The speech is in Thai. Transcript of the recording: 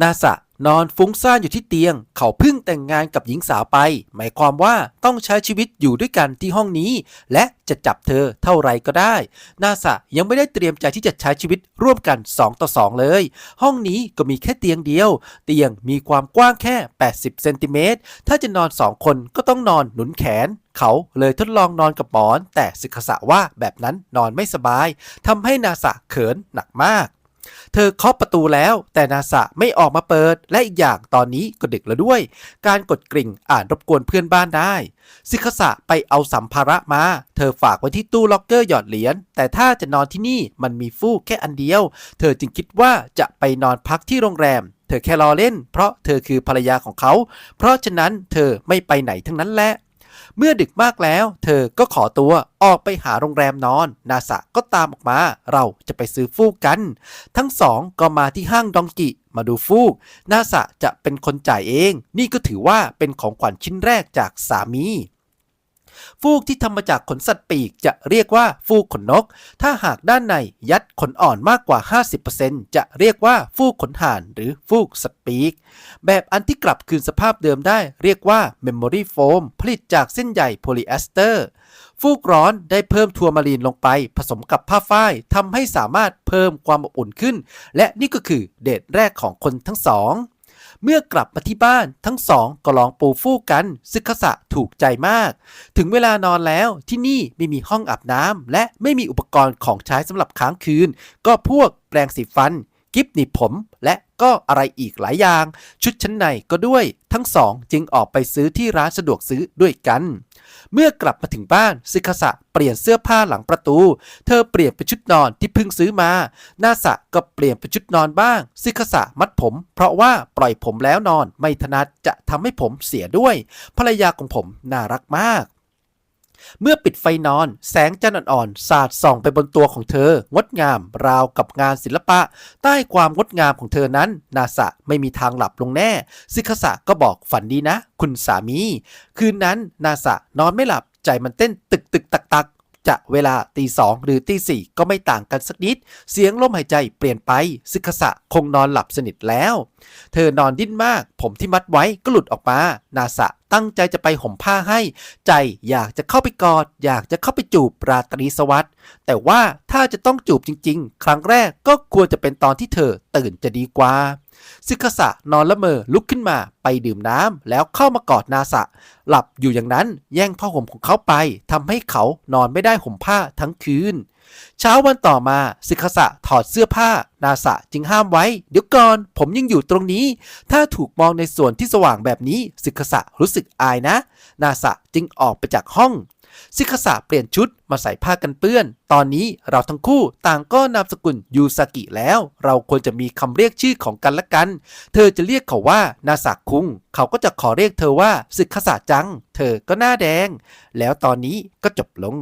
นาสะนอนฟุ้งซ่านอยู่ที่เตียง เขาเพิ่งแต่งงานกับหญิงสาวไป หมายความว่าต้องใช้ชีวิตอยู่ด้วยกันที่ห้องนี้ และจะจับเธอเท่าไรก็ได้ นาสะยังไม่ได้เตรียมใจที่จะใช้ชีวิตร่วมกัน 2 ต่อ 2 เลย ห้องนี้ก็มีแค่เตียงเดียว เตียงมีความกว้างแค่ 80 เซนติเมตร ถ้าจะนอน 2 คนก็ต้องนอนหนุนแขนเขาเลยทดลองนอนกับหมอน แต่สึกษะว่าแบบนั้นนอนไม่สบายทำให้นาสะเขินหนักมาก เธอเคาะประตูแล้วแต่นาสะไม่ออกมาเปิด และอีกอย่างตอนนี้ก็ดึกแล้วด้วย การกดกริ่งอานรบกวนเพื่อนบ้านได้สิคสะไปเอาสัมภาระมา เธอฝากไว้ที่ตู้ล็อกเกอร์หยอดเหรียญแต่ถ้าจะนอนที่นี่มันมีฟูกแค่อันเดียว เธอจึงคิดว่าจะไปนอนพักที่โรงแรม เธอแค่รอเล่น เพราะเธอคือภรรยาของเขา เพราะฉะนั้นเธอไม่ไปไหนทั้งนั้นแหละ เมื่อดึกมากแล้ว เธอก็ขอตัวออกไปหาโรงแรมนอน นาสะก็ตามออกมา เราจะไปซื้อฟูกกัน ทั้งสองก็มาที่ห้างดองกิมาดูฟูก นาสะจะเป็นคนจ่ายเอง นี่ก็ถือว่าเป็นของขวัญชิ้นแรกจากสามี ฟูกที่ทำมาจากขนสัตว์ปีกจะเรียกว่าฟูกขนนก ถ้าหากด้านในยัดขนอ่อนมากกว่า 50%จะเรียกว่าฟูกขนห่านหรือฟูกสัตว์ปีก แบบอันที่กลับคืนสภาพเดิมได้เรียกว่า Memory Foam ผลิตจากเส้นใยโพลีเอสเตอร์ฟูกร้อนได้เพิ่มทัวร์มารีนลงไป ผสมกับผ้าฝ้ายทำให้สามารถเพิ่มความอบอุ่นขึ้น และนี่ก็คือเดทแรกของคนทั้งสอง เมื่อกลับมาที่บ้านทั้งสองก็ลองปูฟูกกันซึกขสะถูกใจมาก ถึงเวลานอนแล้วที่นี่ไม่มีห้องอาบน้ำและไม่มีอุปกรณ์ของใช้สำหรับค้างคืน ก็พวกแปรงสีฟัน กิฟหนีบผม และก็อะไรอีกหลายอย่าง ชุดชั้นในก็ด้วย ทั้งสองจึงออกไปซื้อที่ร้านสะดวกซื้อด้วยกัน เมื่อกลับมาถึงบ้านซึคาสะเปลี่ยนเสื้อผ้าหลังประตู เธอเปลี่ยนเป็นชุดนอนที่เพิ่งซื้อมานาสะก็เปลี่ยนเป็นชุดนอนบ้างซึคาสะมัดผม เพราะว่าปล่อยผมแล้วนอนไม่ถนัดจะทำให้ผมเสียด้วย ภรรยาของผมน่ารักมาก เมื่อปิดไฟนอน แสงจันทร์อ่อนๆสาดส่องไปบนตัวของเธอ งดงามราวกับงานศิลปะ ใต้ความงดงามของเธอนั้น นาสะไม่มีทางหลับลงแน่ซิคาสะก็บอกฝันดีนะ คุณสามี คืนนั้นนาสะนอนไม่หลับใจมันเต้นตึกตึกตักตักจะเวลาตีสองหรือตีสี่ก็ไม่ต่างกันสักนิด เสียงลมหายใจเปลี่ยนไปซึคาสะคงนอนหลับสนิทแล้ว เธอนอนดิ้นมาก ผมที่มัดไว้ก็หลุดออกมา นาสะ ตั้งใจจะไปห่มผ้าให้ ใจอยากจะเข้าไปกอด อยากจะเข้าไปจูบราตรีสวัสดิ์แต่ว่าถ้าจะต้องจูบจริง ๆ ครั้งแรกก็ควรจะเป็นตอนที่เธอตื่นจะดีกว่าซึคาสะนอนละเมอลุกขึ้นมาไปดื่มน้ำแล้วเข้ามากอดนาสะ หลับอยู่อย่างนั้นแย่งผ้าห่มของเขาไปทำให้เขานอนไม่ได้ห่มผ้าทั้งคืน เช้าวันต่อมาซึคาสะถอดเสื้อผ้า นาสะจึงห้ามไว้ เดี๋ยวก่อน ผมยังอยู่ตรงนี้ ถ้าถูกมองในส่วนที่สว่างแบบนี้ซึคาสะรู้สึกอายนะ นาสะจึงออกไปจากห้องซิคาสะเปลี่ยนชุดมาใส่ผ้ากันเปื้อน ตอนนี้เราทั้งคู่ต่างก็นามสกุลยูซากิแล้ว เราควรจะมีคำเรียกชื่อของกันและกัน เธอจะเรียกเขาว่านาสะคุง เขาก็จะขอเรียกเธอว่าซึคาสะจัง เธอก็หน้าแดง แล้วตอนนี้ก็จบลง